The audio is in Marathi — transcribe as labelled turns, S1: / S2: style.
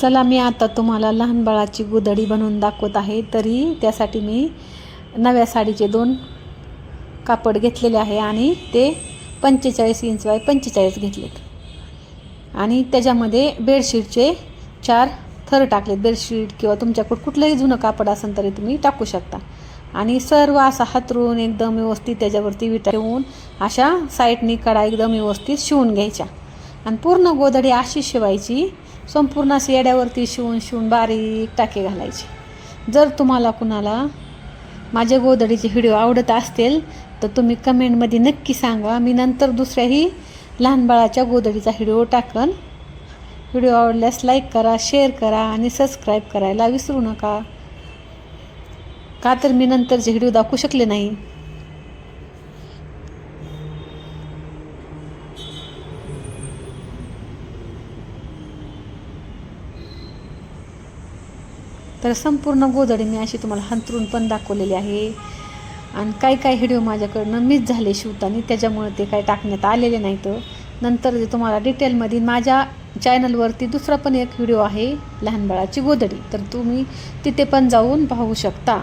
S1: चला मी आता तुम्हाला लहान बाळाची गुदडी बनवून दाखवत आहे. तरी त्यासाठी मी नव्या साडीचे दोन कापड घेतलेले आहे आणि ते पंचेचाळीस इंच बाय पंचेचाळीस घेतलेत. आणि त्याच्यामध्ये बेडशीटचे चार थर टाकलेत. बेडशीट किंवा तुमच्याकडं कुठलंही जुनं कापड असेल तरी तुम्ही टाकू शकता. आणि सर्व असा हातरून एकदम व्यवस्थित त्याच्यावरती विटा ठेवून अशा साईडनी कडा एकदम व्यवस्थित शिवून घ्यायच्या. आणि पूर्ण गोधडी अशी शिवायची संपूर्ण असे येड्यावरती शिवून शिवून बारीक टाके घालायचे. जर तुम्हाला कुणाला माझ्या गोधडीचे व्हिडिओ आवडत असतील तर तुम्ही कमेंटमध्ये नक्की सांगा. मी नंतर दुसऱ्याही लहान बाळाच्या गोधडीचा व्हिडिओ टाकन. व्हिडिओ आवडल्यास लाईक करा शेअर करा आणि सबस्क्राईब करायला विसरू नका. का तर मी नंतरचे व्हिडिओ दाखवू शकले नाही. तर संपूर्ण गोधडी मी अशी तुम्हाला हंतरून पण दाखवलेली आहे. आणि काही काही व्हिडिओ माझ्याकडनं मिस झाले शिवताना त्याच्यामुळे ते काही टाकण्यात आलेले नाहीत. नंतर जे तुम्हाला डिटेलमध्ये माझ्या चॅनलवरती दुसरा पण एक व्हिडिओ आहे लहान बाळाची गोधडी. तर तुम्ही तिथे पण जाऊन पाहू शकता.